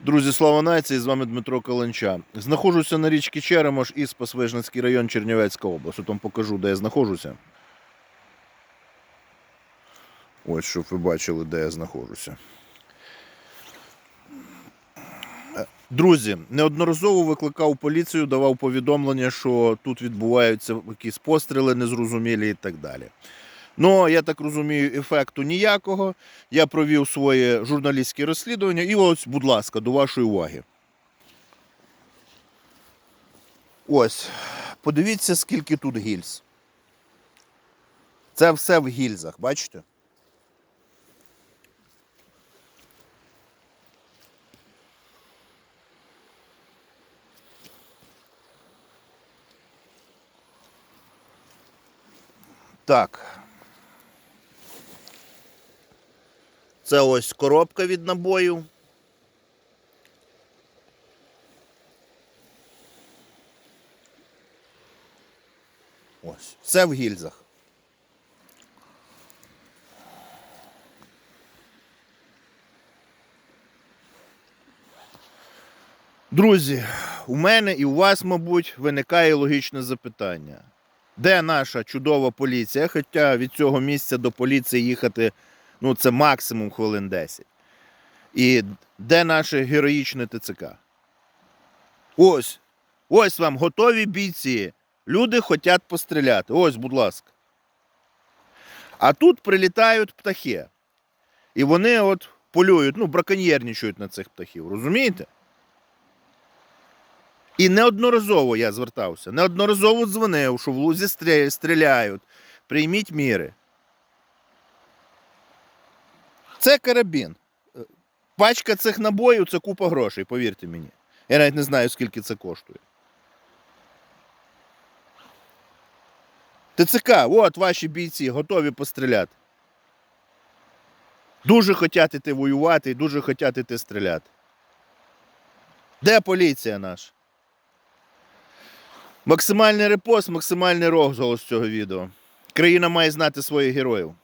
Друзі, слава нації! З вами Дмитро Каленча. Знаходжуся на річці Черемош, Іспас, Вижницький район, Чернівецька область. От покажу, де я знаходжуся. Ось, щоб ви бачили, де я знаходжуся. Е, Друзі, неодноразово викликав поліцію, давав повідомлення, що тут відбуваються якісь постріли незрозумілі і так далі. Ну, я так розумію, ефекту ніякого. Я провів своє журналістське розслідування і ось, будь ласка, до вашої уваги. Ось, подивіться, скільки тут гільз. Це все в гільзах, бачите? Так. Це ось коробка від набою. Ось, все в гільзах. Друзі, у мене і у вас, мабуть, виникає логічне запитання. Де наша чудова поліція? Хоча від цього місця до поліції їхати ну, це максимум хвилин 10. І де наше героїчне ТЦК? Ось. Ось вам готові бійці. Люди хочуть постріляти. Ось, будь ласка. А тут прилітають птахи. І вони от полюють, ну, браконьєрничають на цих птахів. Розумієте? І неодноразово я звертався, неодноразово дзвонив, що в лузі стріляють. Прийміть міри. Це карабін. Е, Пачка цих набоїв це купа грошей, повірте мені. Я навіть не знаю, скільки це коштує. ТЦК, от ваші бійці готові постріляти. Дуже хочуть іти воювати і дуже хочуть іти стріляти. Де поліція наша? Максимальний репост, максимальний розголос цього відео. Країна має знати своїх героїв.